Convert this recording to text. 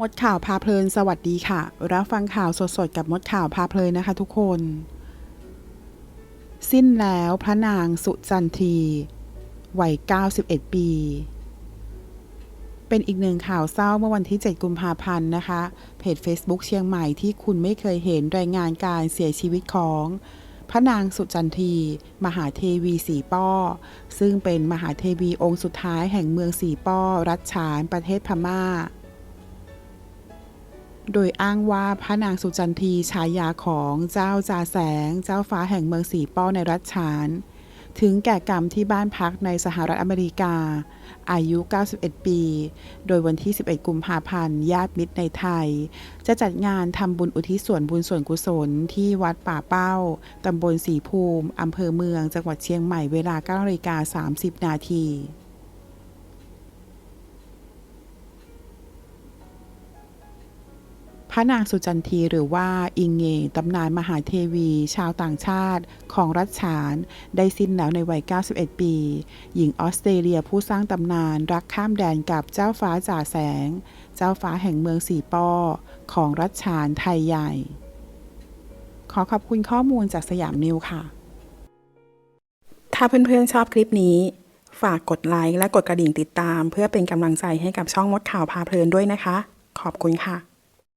มดข่าวพาเพลินสวัสดีค่ะ รับฟังข่าวสดๆกับมดข่าวพาเพลินนะคะทุกคน สิ้นแล้วพระนางสุจันทีวัย 91 ปี เป็นอีกหนึ่งข่าวเศร้าเมื่อวันที่ 7 กุมภาพันธ์นะคะ เพจ Facebook เชียงใหม่ที่คุณไม่เคยเห็นรายงานการเสียชีวิตของพระนางสุจันที มหาเทวีสีป้อ ซึ่งเป็นมหาเทวีองค์สุดท้ายแห่งเมืองสีป้อ รัชฉานประเทศพม่า โดยอ้างว่าพระนางสุจันทีฉายาของเจ้าจาแสง เจ้าฟ้าแห่งเมืองสีป้อในรัฐฉาน ถึงแก่กรรมที่บ้านพักในสหรัฐอเมริกา อายุ 91 ปี โดยวันที่ 11 กุมภาพันธ์ ญาติมิตรในไทย จะจัดงานทำบุญอุทิศส่วนบุญส่วนกุศลที่วัดป่าเป้า ตำบลสีภูมิ อำเภอเมือง จังหวัดเชียงใหม่ เวลา9นาฬิกา30 นาที พระนางสุจันทีหรือว่าอิงเงตำนานมหาเทวี ชาวต่างชาติของรัชฉาน ได้สิ้นแล้วในวัย 91 ปี หญิงออสเตรเลียผู้สร้างตำนานรักข้ามแดนกับเจ้าฟ้าจ่าแสง เจ้าฟ้าแห่งเมืองสีป้อ ของรัชฉานไทยใหญ่ ขอขอบคุณข้อมูลจากสยามนิวค่ะ ถ้าเพื่อนๆชอบคลิปนี้ ฝากกดไลค์และกดกระดิ่งติดตาม เพื่อเป็นกำลังใจให้กับช่องมดข่าวพาเพลินด้วยนะคะ ขอบคุณค่ะ